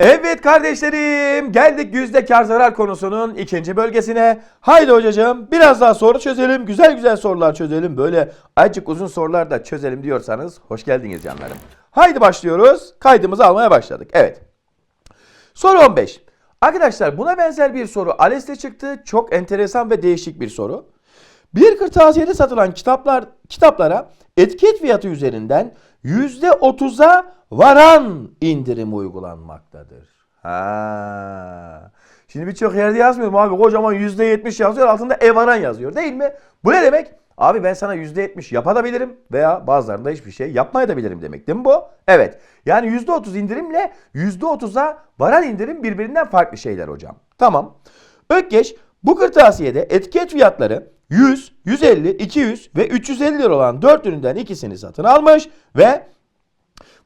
Evet kardeşlerim geldik yüzde kar zarar konusunun ikinci bölgesine. Haydi hocacığım biraz daha soru çözelim. Güzel güzel sorular çözelim. Böyle azıcık uzun sorular da çözelim diyorsanız hoş geldiniz canlarım. Haydi başlıyoruz. Kaydımızı almaya başladık. Evet. Soru 15. Arkadaşlar buna benzer bir soru ALES'te çıktı. Çok enteresan ve değişik bir soru. Bir kırtasiyede satılan kitaplar kitaplara etiket fiyatı üzerinden %30'a varan indirim uygulanmaktadır. Ha. Şimdi birçok yerde yazmıyorum abi kocaman %70 yazıyor altında ev varan yazıyor değil mi? Bu ne demek? Abi ben sana %70 yapabilirim veya bazılarında hiçbir şey yapmayabilirim demek değil mi bu? Evet. Yani %30 indirimle %30'a varan indirim birbirinden farklı şeyler hocam. Tamam. Ökkeş bu kırtasiyede etiket fiyatları 100, 150, 200 ve 350 lira olan 4 üründen ikisini satın almış ve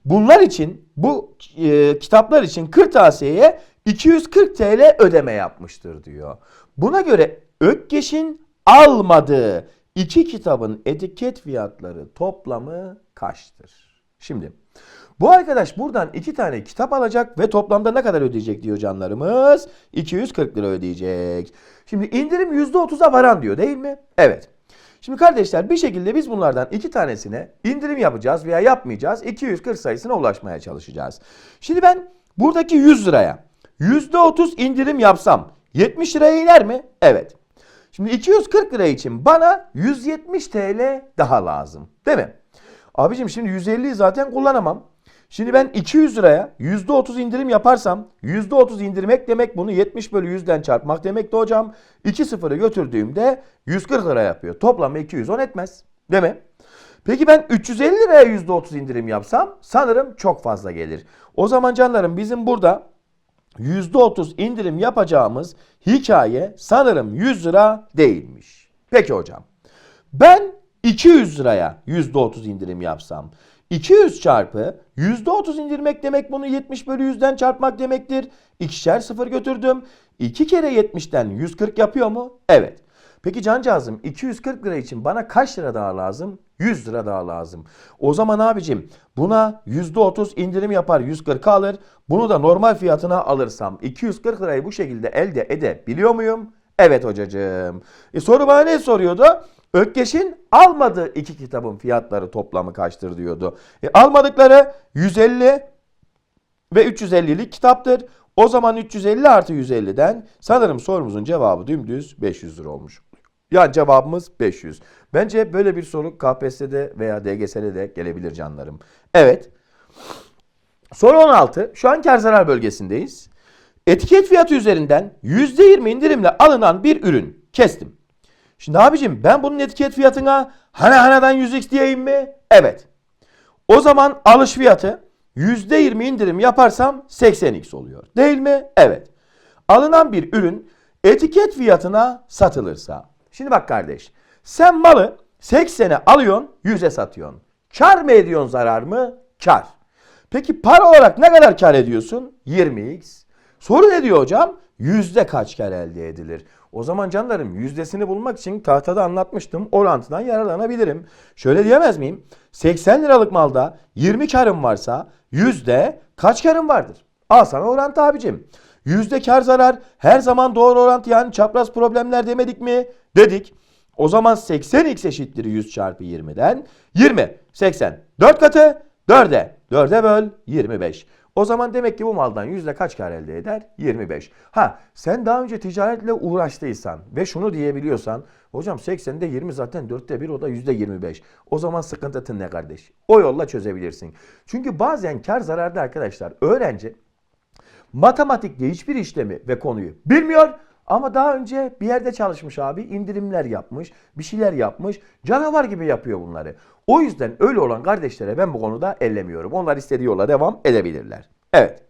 bunlar için bu e, kitaplar için kırtasiyeye 240 TL ödeme yapmıştır diyor. Buna göre Ökkeş'in almadığı iki kitabın etiket fiyatları toplamı kaçtır? Şimdi bu arkadaş buradan iki tane kitap alacak ve toplamda ne kadar ödeyecek diyor canlarımız? 240 lira ödeyecek. Şimdi indirim %30'a varan diyor değil mi? Evet. Şimdi kardeşler bir şekilde biz bunlardan iki tanesine indirim yapacağız veya yapmayacağız. 240 sayısına ulaşmaya çalışacağız. Şimdi ben buradaki 100 liraya %30 indirim yapsam 70 liraya iner mi? Evet. Şimdi 240 lira için bana 170 TL daha lazım. Değil mi? Abicim şimdi 150'yi zaten kullanamam. Şimdi ben 200 liraya %30 indirim yaparsam %30 indirmek demek bunu 70 bölü 100'den çarpmak demek de hocam 2 sıfırı götürdüğümde 140 lira yapıyor. Toplam 210 etmez. Değil mi? Peki ben 350 liraya %30 indirim yapsam sanırım çok fazla gelir. O zaman canlarım bizim burada %30 indirim yapacağımız hikaye sanırım 100 lira değilmiş. Peki hocam. Ben 200 liraya %30 indirim yapsam 200 çarpı %30 indirmek demek bunu 70 bölü 100'den çarpmak demektir. İkişer sıfır götürdüm. 2 kere 70'ten 140 yapıyor mu? Evet. Peki cancağızım 240 lira için bana kaç lira daha lazım? 100 lira daha lazım. O zaman abicim buna %30 indirim yapar 140 alır. Bunu da normal fiyatına alırsam 240 lirayı bu şekilde elde edebiliyor muyum? Evet hocacığım. E soru bana ne soruyordu? Ökkeş'in almadığı iki kitabın fiyatları toplamı kaçtır diyordu. E almadıkları 150 ve 350'lik kitaptır. O zaman 350 artı 150'den sanırım sorumuzun cevabı dümdüz 500 lira olmuş. Yani cevabımız 500. Bence böyle bir soru KPSS'de veya DGS'de de gelebilir canlarım. Evet. Soru 16. Şu an kar zarar bölgesindeyiz. Etiket fiyatı üzerinden %20 indirimle alınan bir ürün kestim. Şimdi abicim ben bunun etiket fiyatına hana hanadan 100x diyeyim mi? Evet. O zaman alış fiyatı %20 indirim yaparsam 80x oluyor. Değil mi? Evet. Alınan bir ürün etiket fiyatına satılırsa. Şimdi bak kardeş. Sen malı 80'e alıyorsun 100'e satıyorsun. Kar mı ediyorsun zarar mı? Kar. Peki para olarak ne kadar kar ediyorsun? 20x. Soru ne diyor hocam? Yüzde kaç kar elde edilir? O zaman canlarım yüzdesini bulmak için tahtada anlatmıştım. Orantıdan yararlanabilirim. Şöyle diyemez miyim? 80 liralık malda 20 karım varsa yüzde kaç karım vardır? Al sana orantı abicim. Yüzde kar zarar her zaman doğru orantı yani çapraz problemler demedik mi? Dedik. O zaman 80x eşittir 100 çarpı 20'den. 20, 80. 4 katı 4'e. 4'e böl 25. O zaman demek ki bu maldan yüzde kaç kar elde eder? 25. Ha sen daha önce ticaretle uğraştıysan ve şunu diyebiliyorsan hocam 80'de 20 zaten 4'te 1 o da yüzde 25. O zaman sıkıntı ne kardeş? O yolla çözebilirsin. Çünkü bazen kar zararda arkadaşlar öğrenci matematikte hiçbir işlemi ve konuyu bilmiyor ama daha önce bir yerde çalışmış abi indirimler yapmış bir şeyler yapmış canavar gibi yapıyor bunları. O yüzden öyle olan kardeşlere ben bu konuda ellemiyorum. Onlar istediği yola devam edebilirler. Evet.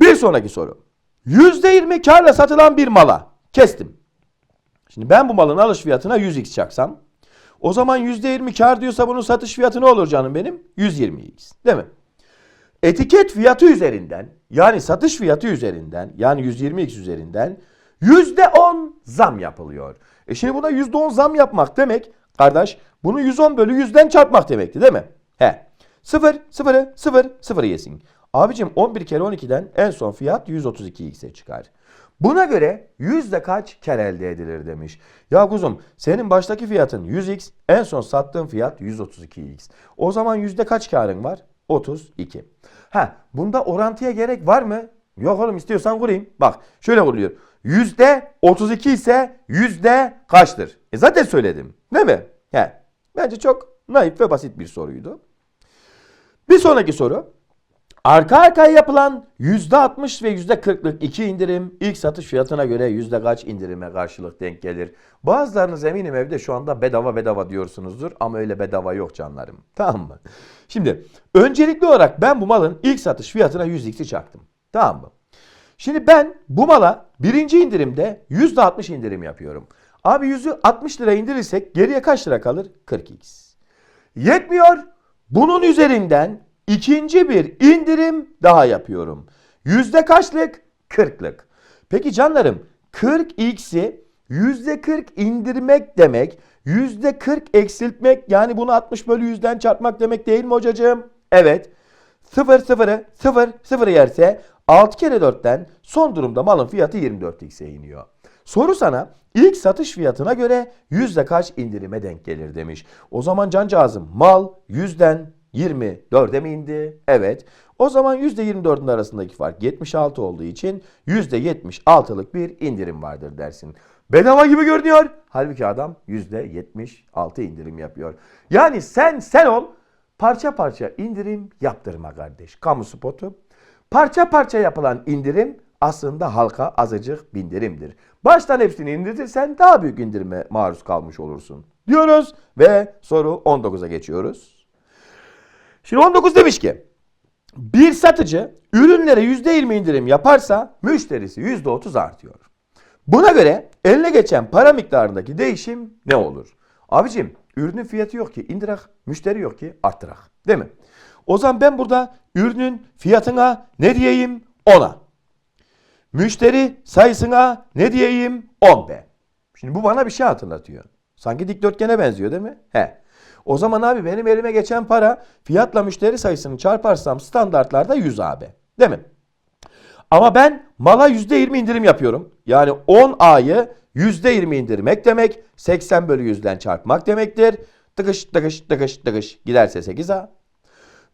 Bir sonraki soru. %20 karla satılan bir mala kestim. Şimdi ben bu malın alış fiyatına 100x çaksam o zaman %20 kar diyorsa bunun satış fiyatı ne olur canım benim? 120x değil mi? Etiket fiyatı üzerinden yani satış fiyatı üzerinden yani 120x üzerinden %10 zam yapılıyor. E şimdi buna %10 zam yapmak demek kardeş bunu 110 bölü 100'den çarpmak demekti değil mi? He. 0 0 0 0 yesin. Abicim 11 kere 12'den en son fiyat 132x'e çıkar. Buna göre yüzde kaç kar elde edilir demiş. Ya kuzum senin baştaki fiyatın 100x en son sattığın fiyat 132x. O zaman yüzde kaç karın var? 32. Ha bunda orantıya gerek var mı? Yok oğlum istiyorsan kurayım. Bak şöyle kuruluyor. Yüzde 32 ise yüzde kaçtır? E zaten söyledim. Değil mi? He. Bence çok naif ve basit bir soruydu. Bir sonraki soru. Arka arkaya yapılan %60 ve %40'lık iki indirim ilk satış fiyatına göre yüzde kaç indirime karşılık denk gelir? Bazılarınız eminim evde şu anda bedava bedava diyorsunuzdur ama öyle bedava yok canlarım. Tamam mı? Şimdi öncelikli olarak ben bu malın ilk satış fiyatına 100x'i çaktım. Tamam mı? Şimdi ben bu mala birinci indirimde %60 indirim yapıyorum. Abi yüzü 60 lira indirirsek geriye kaç lira kalır? 40x. Yetmiyor. Bunun üzerinden ikinci bir indirim daha yapıyorum. Yüzde kaçlık? 40'lık. Peki canlarım 40x'i yüzde 40 indirmek demek yüzde 40 eksiltmek yani bunu 60 bölü 100'den çarpmak demek değil mi hocacığım? Evet. 0 0'ı 0 0 yerse 6 kere 4'ten son durumda malın fiyatı 24x'e iniyor. Soru sana ilk satış fiyatına göre yüzde kaç indirime denk gelir demiş. O zaman cancağızım mal yüzden 24'e mi indi? Evet. O zaman %24'ün arasındaki fark 76 olduğu için %76'lık bir indirim vardır dersin. Bedava gibi görünüyor. Halbuki adam %76 indirim yapıyor. Yani sen sen ol parça parça indirim yaptırma kardeş. Kamu spotu. Parça parça yapılan indirim aslında halka azıcık bindirimdir. Baştan hepsini indirtirsen daha büyük indirime maruz kalmış olursun. Diyoruz ve soru 19'a geçiyoruz. Şimdi 19 demiş ki bir satıcı ürünlere %20 indirim yaparsa müşterisi %30 artıyor. Buna göre eline geçen para miktarındaki değişim ne olur? Abicim ürünün fiyatı yok ki indirak, müşteri yok ki arttırak. Değil mi? O zaman ben burada ürünün fiyatına ne diyeyim? 10'a. Müşteri sayısına ne diyeyim? 10B. Şimdi bu bana bir şey hatırlatıyor. Sanki dikdörtgene benziyor değil mi? He. O zaman abi benim elime geçen para fiyatla müşteri sayısını çarparsam standartlarda 100 AB. Değil mi? Ama ben mala %20 indirim yapıyorum. Yani 10A'yı %20 indirmek demek 80 bölü 100'den çarpmak demektir. Tıkış tıkış tıkış tıkış giderse 8A.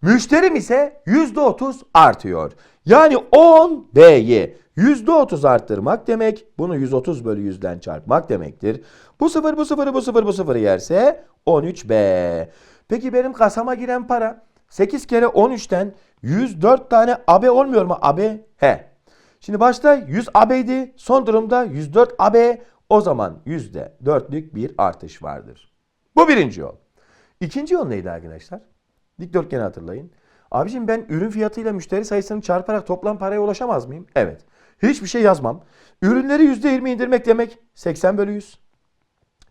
Müşterim ise %30 artıyor. Yani 10B'yi %30 arttırmak demek bunu 130 bölü 100'den çarpmak demektir. Bu sıfır bu sıfır bu sıfır bu sıfır yerse 13B. Peki benim kasama giren para 8 kere 13'ten 104 tane AB olmuyor mu? AB he. Şimdi başta 100 AB'ydi. Son durumda 104 AB. O zaman %4'lük bir artış vardır. Bu birinci yol. İkinci yol neydi arkadaşlar? Dikdörtgeni hatırlayın. Abicim ben ürün fiyatıyla müşteri sayısını çarparak toplam paraya ulaşamaz mıyım? Evet. Hiçbir şey yazmam. Ürünleri %20 indirmek demek 80 bölü 100.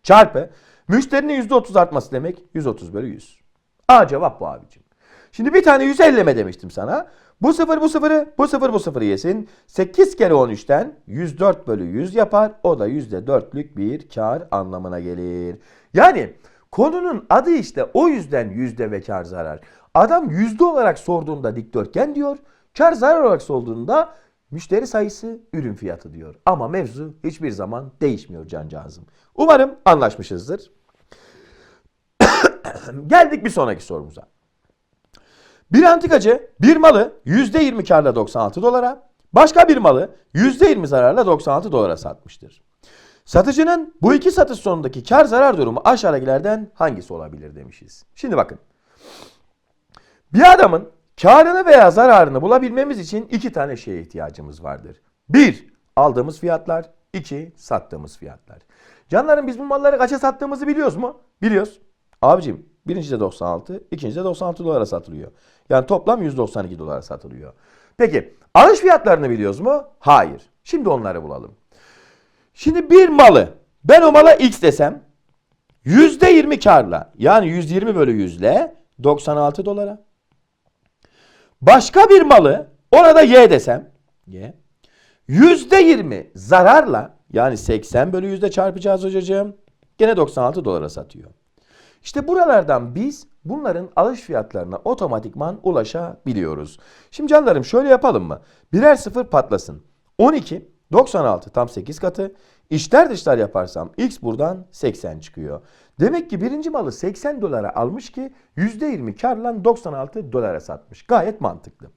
Çarpı müşterinin %30 artması demek 130 bölü 100. A cevap bu abicim. Şimdi bir tane 150 demiştim sana. Bu sıfır bu sıfırı, bu sıfır bu sıfırı yesin. 8 kere 13'ten 104 bölü 100 yapar. O da %4'lük bir kar anlamına gelir. Yani konunun adı işte o yüzden yüzde ve kar zarar. Adam yüzde olarak sorduğunda dikdörtgen diyor. Kar zarar olarak sorduğunda müşteri sayısı ürün fiyatı diyor. Ama mevzu hiçbir zaman değişmiyor cancağızım. Umarım anlaşmışızdır. Geldik bir sonraki sorumuza. Bir antikacı bir malı %20 karla 96 dolara, başka bir malı %20 zararla 96 dolara satmıştır. Satıcının bu iki satış sonundaki kar zarar durumu aşağıdakilerden hangisi olabilir demişiz. Şimdi bakın. Bir adamın karını veya zararını bulabilmemiz için iki tane şeye ihtiyacımız vardır. Bir, aldığımız fiyatlar. iki sattığımız fiyatlar. Canlarım biz bu malları kaça sattığımızı biliyoruz mu? Biliyoruz. Abicim birinci de 96, ikinci de 96 dolara satılıyor. Yani toplam 192 dolara satılıyor. Peki alış fiyatlarını biliyoruz mu? Hayır. Şimdi onları bulalım. Şimdi bir malı ben o mala X desem %20 karla yani 120 bölü 100 ile 96 dolara. Başka bir malı ona da Y desem Y %20 zararla yani 80 bölü 100'de çarpacağız hocacığım. Gene 96 dolara satıyor. İşte buralardan biz bunların alış fiyatlarına otomatikman ulaşabiliyoruz. Şimdi canlarım şöyle yapalım mı? Birer sıfır patlasın. 12, 96 tam 8 katı. İşler dışlar yaparsam x buradan 80 çıkıyor. Demek ki birinci malı 80 dolara almış ki %20 karla 96 dolara satmış. Gayet mantıklı.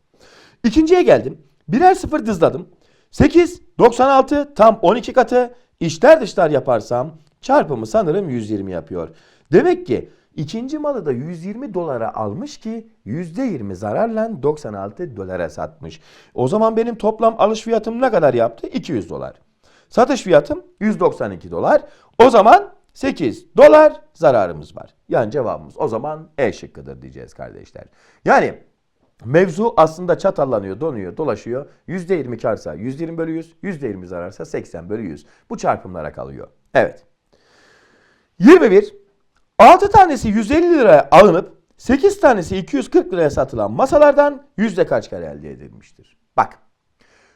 İkinciye geldim. Birer sıfır dızladım. 8, 96 tam 12 katı. İşler dışlar yaparsam çarpımı sanırım 120 yapıyor. Demek ki ikinci malı da 120 dolara almış ki %20 zararla 96 dolara satmış. O zaman benim toplam alış fiyatım ne kadar yaptı? 200 dolar. Satış fiyatım 192 dolar. O zaman 8 dolar zararımız var. Yani cevabımız o zaman E şıkkıdır diyeceğiz kardeşler. Yani Mevzu aslında çatallanıyor, donuyor, dolaşıyor. %20 karsa 120 bölü 100, %20 zararsa 80 bölü 100. Bu çarpımlara kalıyor. Evet. 21. 6 tanesi 150 liraya alınıp 8 tanesi 240 liraya satılan masalardan yüzde kaç kare elde edilmiştir? Bak.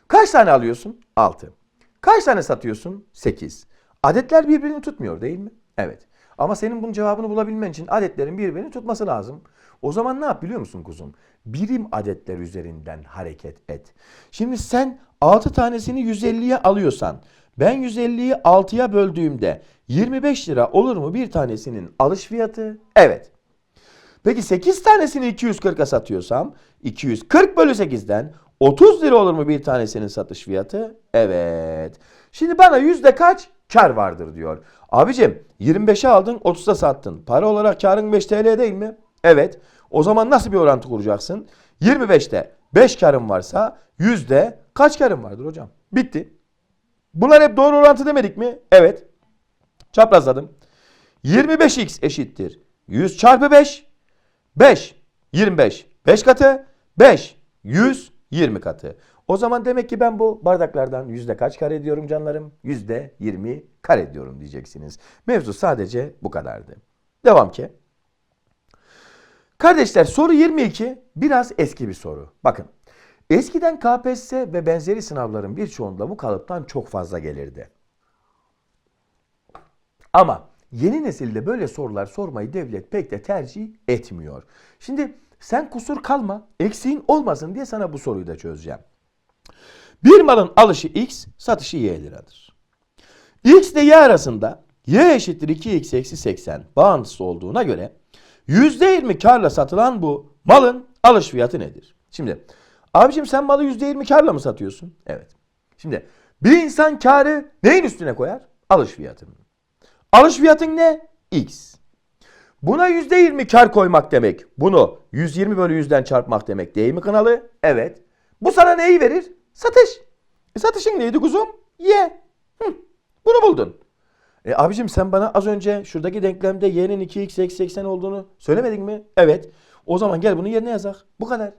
Kaç tane alıyorsun? 6. Kaç tane satıyorsun? 8. Adetler birbirini tutmuyor değil mi? Evet. Ama senin bunun cevabını bulabilmen için adetlerin birbirini tutması lazım. O zaman ne yap biliyor musun kuzum? Birim adetler üzerinden hareket et. Şimdi sen 6 tanesini 150'ye alıyorsan ben 150'yi 6'ya böldüğümde 25 lira olur mu bir tanesinin alış fiyatı? Evet. Peki 8 tanesini 240'a satıyorsam 240 bölü 8'den 30 lira olur mu bir tanesinin satış fiyatı? Evet. Şimdi bana yüzde kaç? Kar vardır diyor. Abicim 25'e aldın 30'a sattın. Para olarak karın 5 TL değil mi? Evet. O zaman nasıl bir orantı kuracaksın? 25'te 5 karın varsa yüzde kaç karın vardır hocam? Bitti. Bunlar hep doğru orantı demedik mi? Evet. Çaprazladım. 25x eşittir. 100 çarpı 5. 5. 25. 5 katı. 5. 100. 20 katı. O zaman demek ki ben bu bardaklardan yüzde kaç kare ediyorum canlarım? Yüzde 20 kare ediyorum diyeceksiniz. Mevzu sadece bu kadardı. Devam ki. Kardeşler soru 22 biraz eski bir soru. Bakın. Eskiden KPSS ve benzeri sınavların birçoğunda bu kalıptan çok fazla gelirdi. Ama yeni nesilde böyle sorular sormayı devlet pek de tercih etmiyor. Şimdi sen kusur kalma, eksiğin olmasın diye sana bu soruyu da çözeceğim. Bir malın alışı x, satışı y liradır. x ile y arasında y eşittir 2x eksi 80 bağıntısı olduğuna göre %20 karla satılan bu malın alış fiyatı nedir? Şimdi abicim sen malı %20 karla mı satıyorsun? Evet. Şimdi bir insan karı neyin üstüne koyar? Alış fiyatının. Alış fiyatın ne? X. Buna %20 kar koymak demek. Bunu 120 bölü 100'den çarpmak demek değil mi kanalı? Evet. Bu sana neyi verir? Satış. E satışın neydi kuzum? Y. Hı, bunu buldun. E abicim sen bana az önce şuradaki denklemde y'nin 2x eksi 80 olduğunu söylemedin mi? Evet. O zaman gel bunu yerine yazak. Bu kadar.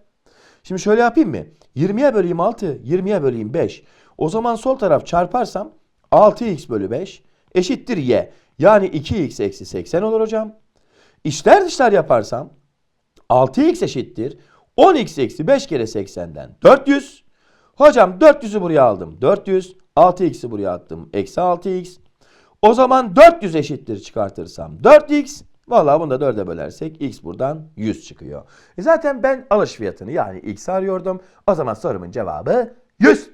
Şimdi şöyle yapayım mı? 20'ye böleyim 6, 20'ye böleyim 5. O zaman sol taraf çarparsam 6x bölü 5 eşittir y. Yani 2x eksi 80 olur hocam. İşler dışlar yaparsam 6x eşittir 10x eksi 5 kere 80'den 400. Hocam 400'ü buraya aldım. 400. 6x'i buraya attım. Eksi 6x. O zaman 400 eşittir çıkartırsam 4x. Valla bunu da 4'e bölersek x buradan 100 çıkıyor. E zaten ben alış fiyatını yani x arıyordum. O zaman sorumun cevabı 100.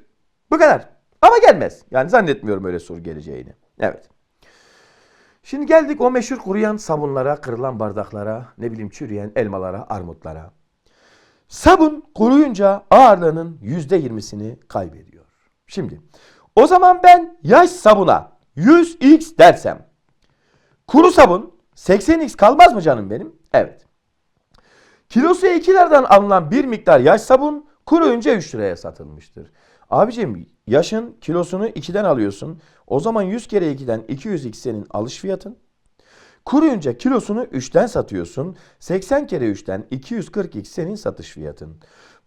Bu kadar. Ama gelmez. Yani zannetmiyorum öyle soru geleceğini. Evet. Şimdi geldik o meşhur kuruyan sabunlara, kırılan bardaklara, ne bileyim çürüyen elmalara, armutlara. Sabun kuruyunca ağırlığının %20'sini kaybediyor. Şimdi o zaman ben yaş sabuna 100x dersem kuru sabun 80x kalmaz mı canım benim? Evet. Kilosu 2 liradan alınan bir miktar yaş sabun kuruyunca 3 liraya satılmıştır. Abicim yaşın kilosunu 2'den alıyorsun. O zaman 100 kere 2'den 200x senin alış fiyatın. Kuruyunca kilosunu 3'ten satıyorsun. 80 kere 3'ten 240x senin satış fiyatın.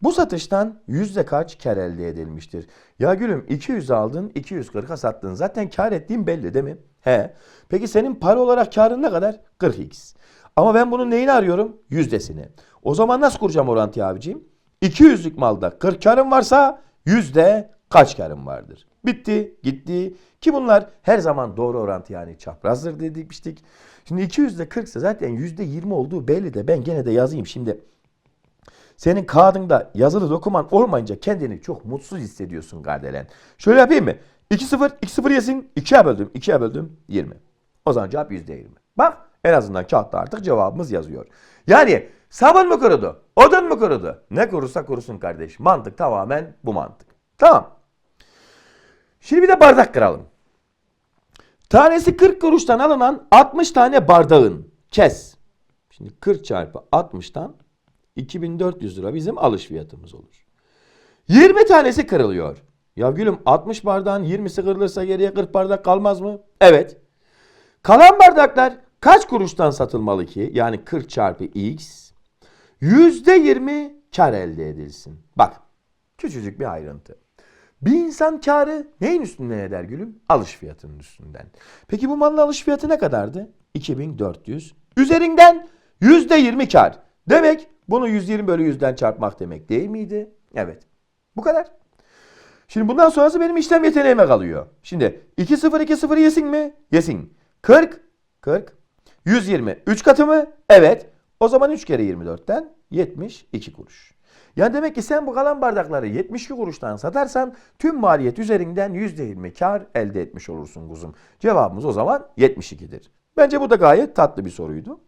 Bu satıştan yüzde kaç kar elde edilmiştir? Ya gülüm 200 aldın 240'a sattın. Zaten kar ettiğin belli değil mi? He. Peki senin para olarak karın ne kadar? 40x. Ama ben bunun neyini arıyorum? Yüzdesini. O zaman nasıl kuracağım orantıyı abiciğim? 200'lük malda 40 karın varsa yüzde kaç karın vardır? Bitti, gitti. Ki bunlar her zaman doğru orantı yani çaprazdır demiştik. Şimdi 200 ile 40 ise zaten %20 olduğu belli de ben gene de yazayım. Şimdi senin kağıdında yazılı doküman olmayınca kendini çok mutsuz hissediyorsun Gardelen. Şöyle yapayım mı? 2-0, 2-0 yesin. 2'ye böldüm, 2'ye böldüm 20. O zaman cevap %20. Bak en azından kağıtta artık cevabımız yazıyor. Yani sabun mu kurudu? Odun mu kurudu? Ne kurursa kurusun kardeş. Mantık tamamen bu mantık. Tamam. Şimdi bir de bardak kıralım. Tanesi 40 kuruştan alınan 60 tane bardağın kes. Şimdi 40 çarpı 60'tan 2400 lira bizim alış fiyatımız olur. 20 tanesi kırılıyor. Ya gülüm 60 bardağın 20'si kırılırsa geriye 40 bardak kalmaz mı? Evet. Kalan bardaklar kaç kuruştan satılmalı ki? Yani 40 çarpı x %20 kar elde edilsin. Bak küçücük bir ayrıntı. Bir insan karı neyin üstünden eder gülüm? Alış fiyatının üstünden. Peki bu malın alış fiyatı ne kadardı? 2400. Üzerinden %20 kar. Demek bunu 120 bölü 100'den çarpmak demek değil miydi? Evet. Bu kadar. Şimdi bundan sonrası benim işlem yeteneğime kalıyor. Şimdi 2-0 2-0 yesin mi? Yesin. 40 40 120 3 katı mı? Evet. O zaman 3 kere 24'ten 72 kuruş. Yani demek ki sen bu kalan bardakları 72 kuruştan satarsan tüm maliyet üzerinden %20 kar elde etmiş olursun kuzum. Cevabımız o zaman 72'dir. Bence bu da gayet tatlı bir soruydu.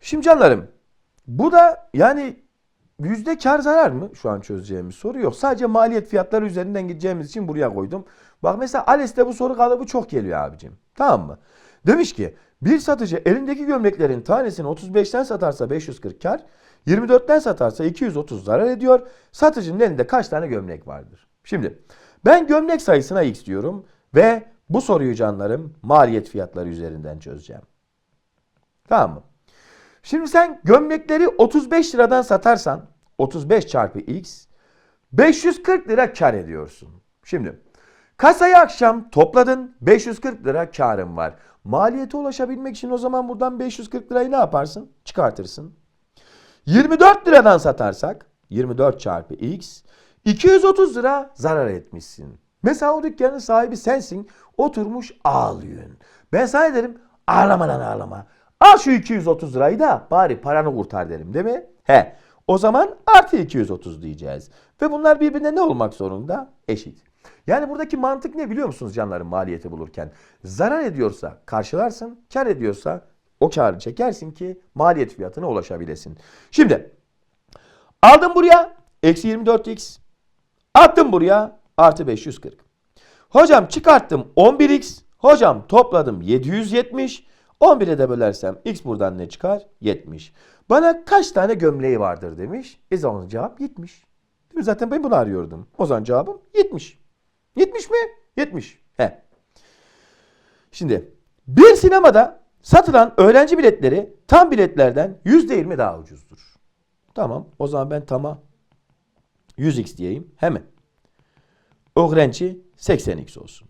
Şimdi canlarım bu da yani yüzde kar zarar mı şu an çözeceğimiz soru yok. Sadece maliyet fiyatları üzerinden gideceğimiz için buraya koydum. Bak mesela ALES'te bu soru kalıbı çok geliyor abicim. Tamam mı? Demiş ki bir satıcı elindeki gömleklerin tanesini 35'ten satarsa 540 kar, 24'ten satarsa 230 zarar ediyor. Satıcının elinde kaç tane gömlek vardır? Şimdi ben gömlek sayısına x diyorum ve bu soruyu canlarım maliyet fiyatları üzerinden çözeceğim. Tamam mı? Şimdi sen gömlekleri 35 liradan satarsan 35 çarpı x 540 lira kar ediyorsun. Şimdi kasayı akşam topladın 540 lira karın var. Maliyete ulaşabilmek için o zaman buradan 540 lirayı ne yaparsın? Çıkartırsın. 24 liradan satarsak 24 çarpı x 230 lira zarar etmişsin. Mesela o dükkanın sahibi sensin. Oturmuş ağlıyorsun. Ben sana derim ağlama lan ağlama. Al şu 230 lirayı da bari paranı kurtar derim değil mi? He. O zaman artı 230 diyeceğiz. Ve bunlar birbirine ne olmak zorunda? Eşit. Yani buradaki mantık ne biliyor musunuz canların maliyeti bulurken? Zarar ediyorsa karşılarsın, kar ediyorsa o karı çekersin ki maliyet fiyatına ulaşabilesin. Şimdi aldım buraya eksi 24x, attım buraya artı 540. Hocam çıkarttım 11x, hocam topladım 770, 11'e de bölersem x buradan ne çıkar? 70. Bana kaç tane gömleği vardır demiş. E zaman cevap 70. Değil mi? Zaten ben bunu arıyordum. O zaman cevabım 70. 70 mi? 70. He. Şimdi bir sinemada satılan öğrenci biletleri tam biletlerden %20 daha ucuzdur. Tamam. O zaman ben tama 100x diyeyim. Hemen. Öğrenci 80x olsun.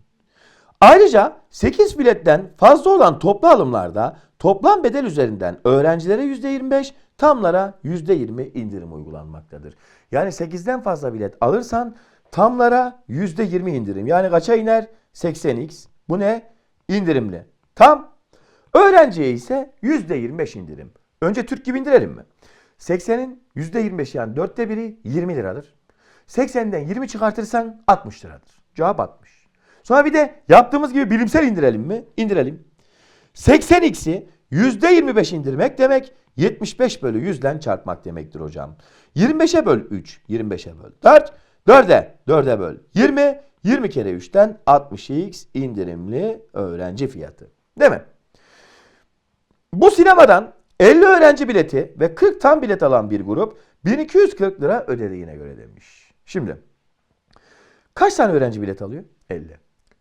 Ayrıca 8 biletten fazla olan toplu alımlarda toplam bedel üzerinden öğrencilere %25, tamlara %20 indirim uygulanmaktadır. Yani 8'den fazla bilet alırsan tamlara %20 indirim. Yani kaça iner? 80x. Bu ne? İndirimli. Tam. Öğrenciye ise %25 indirim. Önce Türk gibi indirelim mi? 80'in %25 yani dörtte biri 20 liradır. 80'den 20 çıkartırsan 60 liradır. Cevap 60. Sonra bir de yaptığımız gibi bilimsel indirelim mi? İndirelim. 80x'i %25 indirmek demek 75 bölü 100'den çarpmak demektir hocam. 25'e böl 3, 25'e böl 4, 4'e 4'e böl 20, 20 kere 3'ten 60x indirimli öğrenci fiyatı. Değil mi? Bu sinemadan 50 öğrenci bileti ve 40 tam bilet alan bir grup 1240 lira ödediğine göre demiş. Şimdi kaç tane öğrenci bilet alıyor? 50.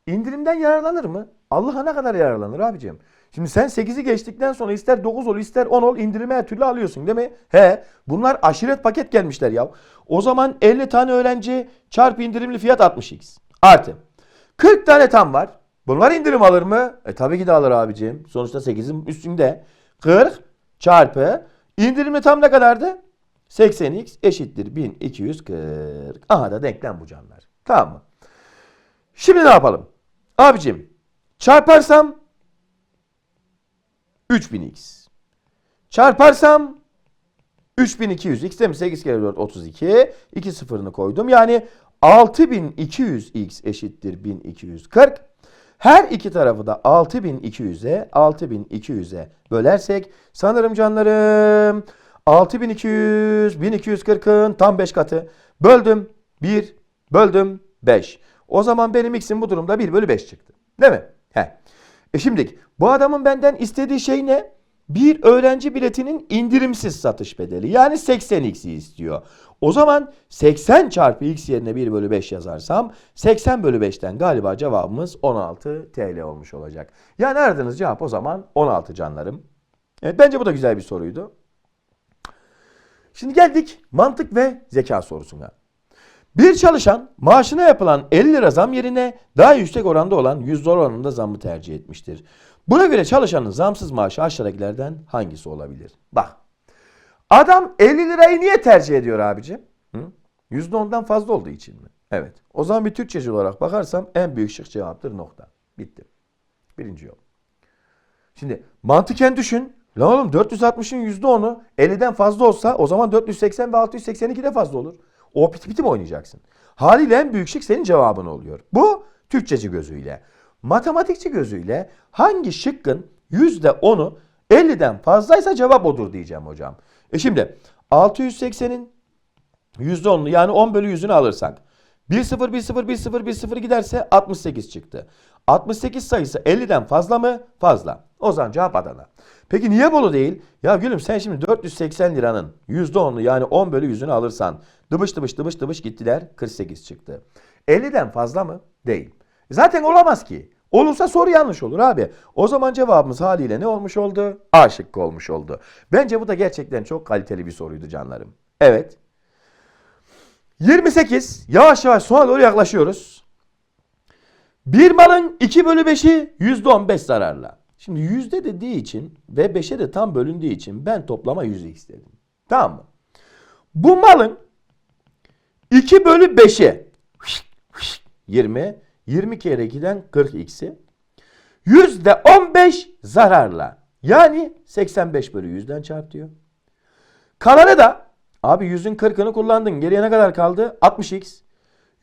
İndirimden yararlanır mı? Allah'a ne kadar yararlanır abicim? Şimdi sen 8'i geçtikten sonra ister 9 ol ister 10 ol indirime her türlü alıyorsun değil mi? He bunlar aşiret paket gelmişler ya. O zaman 50 tane öğrenci çarpı indirimli fiyat 60x. Artı 40 tane tam var. Bunlar indirim alır mı? E tabii ki de alır abicim. Sonuçta 8'in üstünde. 40 çarpı indirimli tam ne kadardı? 80x eşittir 1240. Aha da denklem bu canlar. Tamam mı? Şimdi ne yapalım? Abicim çarparsam 3000x. Çarparsam 3200 x değil mi? 8 kere 4 32. 2 sıfırını koydum. Yani 6200x eşittir 1240. Her iki tarafı da 6200'e 6200'e bölersek sanırım canlarım 6200 1240'ın tam 5 katı. Böldüm 1 böldüm 5. O zaman benim x'im bu durumda 1 bölü 5 çıktı. Değil mi? He. E şimdi bu adamın benden istediği şey ne? Bir öğrenci biletinin indirimsiz satış bedeli. Yani 80x'i istiyor. O zaman 80 çarpı x yerine 1 bölü 5 yazarsam 80 bölü 5'ten galiba cevabımız 16 TL olmuş olacak. Yani aradığınız cevap o zaman 16 canlarım. Evet, bence bu da güzel bir soruydu. Şimdi geldik mantık ve zeka sorusuna. Bir çalışan maaşına yapılan 50 lira zam yerine daha yüksek oranda olan 100 dolar oranında zammı tercih etmiştir. Buna göre çalışanın zamsız maaşı aşağıdakilerden hangisi olabilir? Bak. Adam 50 lirayı niye tercih ediyor abicim? Hı? %10'dan fazla olduğu için mi? Evet. O zaman bir Türkçeci olarak bakarsam en büyük şık cevaptır nokta. Bitti. Birinci yol. Şimdi mantıken düşün. Lan oğlum 460'ın %10'u 50'den fazla olsa o zaman 480 ve 682 de fazla olur. O piti mi oynayacaksın? Haliyle en büyük şık senin cevabın oluyor. Bu Türkçeci gözüyle. Matematikçi gözüyle hangi şıkkın %10'u 50'den fazlaysa cevap odur diyeceğim hocam. E şimdi 680'in %10'unu yani 10 bölü 100'ünü alırsak 1 0 1 0 1 0 1 0 giderse 68 çıktı. 68 sayısı 50'den fazla mı? Fazla. O zaman cevap Adana. Peki niye Bolu değil? Ya gülüm sen şimdi 480 liranın %10'unu yani 10 bölü 100'ünü alırsan dıbış dıbış dıbış dıbış gittiler 48 çıktı. 50'den fazla mı? Değil. Zaten olamaz ki. Olursa soru yanlış olur abi. O zaman cevabımız haliyle ne olmuş oldu? A şıkkı olmuş oldu. Bence bu da gerçekten çok kaliteli bir soruydu canlarım. Evet. 28. Yavaş yavaş sona doğru yaklaşıyoruz. Bir malın 2 bölü 5'i %15 zararla. Şimdi yüzde dediği için ve 5'e de tam bölündüğü için ben toplama 100x dedim. Tamam mı? Bu malın 2 bölü 5'i 20. 20 kere 2'den 40x'i. %15 zararla. Yani 85 bölü 100'den çarp diyor. Kalanı da abi 100'ün 40'ını kullandın. Geriye ne kadar kaldı? 60x.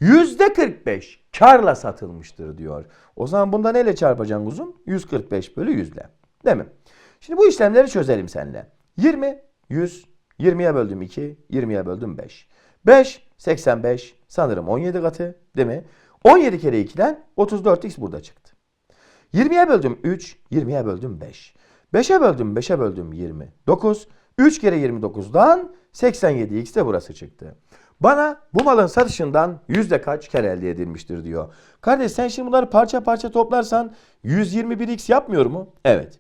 %45 karla satılmıştır diyor. O zaman bunda neyle çarpacaksın uzun? 145 bölü 100 ile. Değil mi? Şimdi bu işlemleri çözelim seninle. 20, 100, 20'ye böldüm 2, 20'ye böldüm 5. 5, 85, sanırım 17 katı değil mi? 17 kere 2'den 34x burada çıktı. 20'ye böldüm 3, 20'ye böldüm 5. 5'e böldüm 5'e böldüm 20. 9, 3 kere 29'dan 87x de burası çıktı. Bana bu malın satışından yüzde kaç kere elde edilmiştir diyor. Kardeş sen şimdi bunları parça parça toplarsan 121x yapmıyor mu? Evet.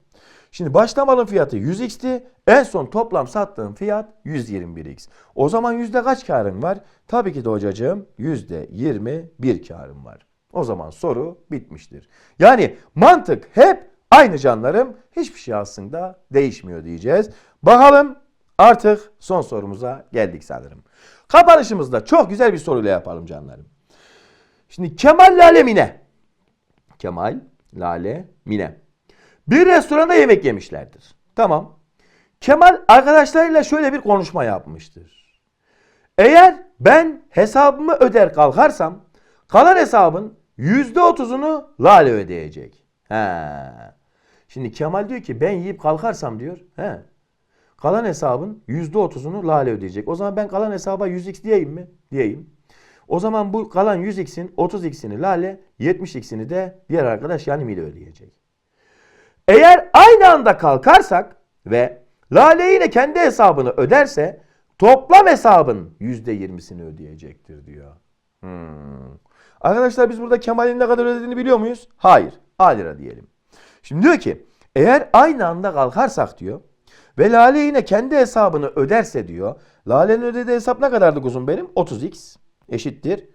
Şimdi başta malın fiyatı 100x'ti. En son toplam sattığın fiyat 121x. O zaman yüzde kaç karın var? Tabii ki de hocacığım yüzde 21 karın var. O zaman soru bitmiştir. Yani mantık hep aynı canlarım. Hiçbir şey aslında değişmiyor diyeceğiz. Bakalım artık son sorumuza geldik sanırım. Kapanışımızda çok güzel bir soruyla yapalım canlarım. Şimdi Kemal Lale Mine. Kemal Lale Mine. Bir restoranda yemek yemişlerdir. Tamam. Kemal arkadaşlarıyla şöyle bir konuşma yapmıştır. Eğer ben hesabımı öder kalkarsam kalan hesabın %30'unu Lale ödeyecek. He. Şimdi Kemal diyor ki ben yiyip kalkarsam diyor. He. Kalan hesabın %30'unu Lale ödeyecek. O zaman ben kalan hesaba 100x diyeyim mi? Diyeyim. O zaman bu kalan 100x'in 30x'ini Lale, 70x'ini de diğer arkadaş yani Mile ödeyecek. Eğer aynı anda kalkarsak ve Lale yine kendi hesabını öderse toplam hesabın %20'sini ödeyecektir diyor. Hmm. Arkadaşlar biz burada Kemal'in ne kadar ödediğini biliyor muyuz? Hayır. A lira diyelim. Şimdi diyor ki eğer aynı anda kalkarsak diyor ve Lale yine kendi hesabını öderse diyor. Lale'nin ödediği hesap ne kadardı kuzum benim? 30x eşittir.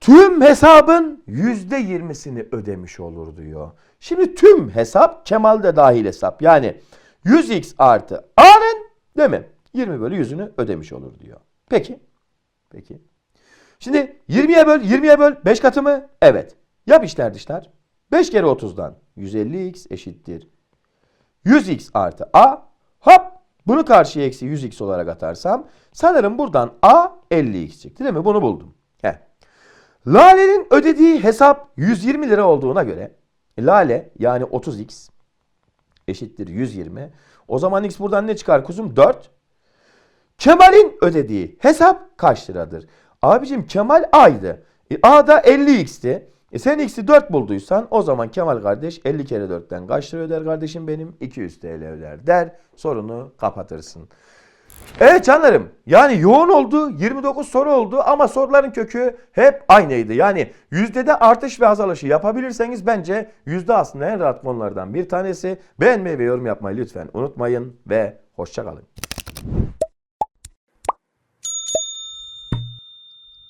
Tüm hesabın %20'sini ödemiş olur diyor. Şimdi tüm hesap Kemal de dahil hesap. Yani 100x artı A'nın değil mi? 20 bölü 100'ünü ödemiş olur diyor. Peki. Peki. Şimdi 20'ye böl, 20'ye böl 5 katı mı? Evet. Yap işler dışlar. 5 kere 30'dan 150x eşittir. 100x artı a. Hop bunu karşıya eksi 100x olarak atarsam sanırım buradan a 50x çıktı değil mi? Bunu buldum. He. Lale'nin ödediği hesap 120 lira olduğuna göre Lale yani 30x eşittir 120. O zaman x buradan ne çıkar kuzum? 4. Kemal'in ödediği hesap kaç liradır? Abicim Kemal A'ydı. E, A da 50x'ti. E sen x'i 4 bulduysan o zaman Kemal kardeş 50 kere 4'ten kaç lira öder kardeşim benim? 200 TL öder der. Sorunu kapatırsın. Evet canlarım yani yoğun oldu 29 soru oldu ama soruların kökü hep aynıydı. Yani yüzdede artış ve azalışı yapabilirseniz bence yüzde aslında en rahat konulardan bir tanesi. Beğenmeyi ve yorum yapmayı lütfen unutmayın ve hoşçakalın.